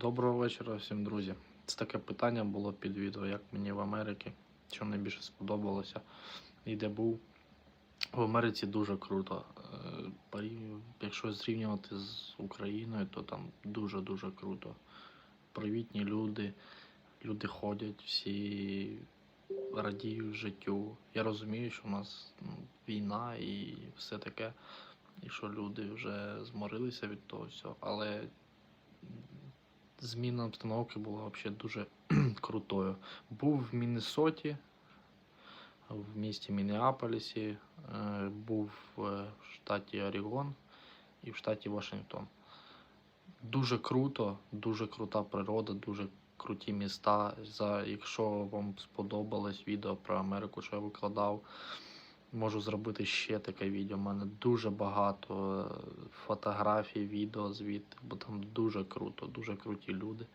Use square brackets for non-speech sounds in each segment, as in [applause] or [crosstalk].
Доброго вечора всім, друзі. Це таке питання було під відео, як мені в Америці, що найбільше сподобалося і де був. В Америці дуже круто. Е, Якщо зрівнювати з Україною, то там дуже-дуже круто. Привітні люди, люди ходять, всі радіють життю. Я розумію, що в нас ну, війна і все таке, і що люди вже зморилися від того всього, але зміна обстановки була взагалі дуже [clears throat] крутою. Був в Міннесоті, в місті Мінneаполісі, е, був в штаті Орігон і в штаті Вашингтон. Дуже круто, дуже крута природа, дуже круті міста. За, якщо вам сподобалось відео про Америку, що я викладав, можу зробити ще таке відео. У мене дуже багато е, фотографій, відео звідти, бо там дуже круто, дуже круті люди.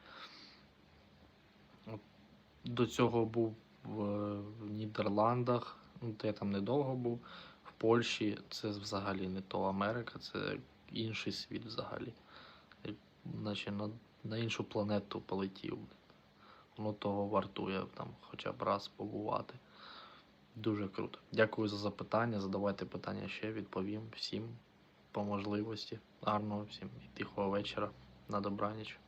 До цього був в, в Нідерландах, ну, я там недовго був. В Польщі це взагалі не то Америка, це інший світ взагалі. Як, Наче на, на іншу планету полетів. Воно того вартує там хоча б раз побувати. Дуже круто. Дякую за запитання. Задавайте питання ще, відповім всім по можливості. Гарного всім і тихого вечора. На добраніч.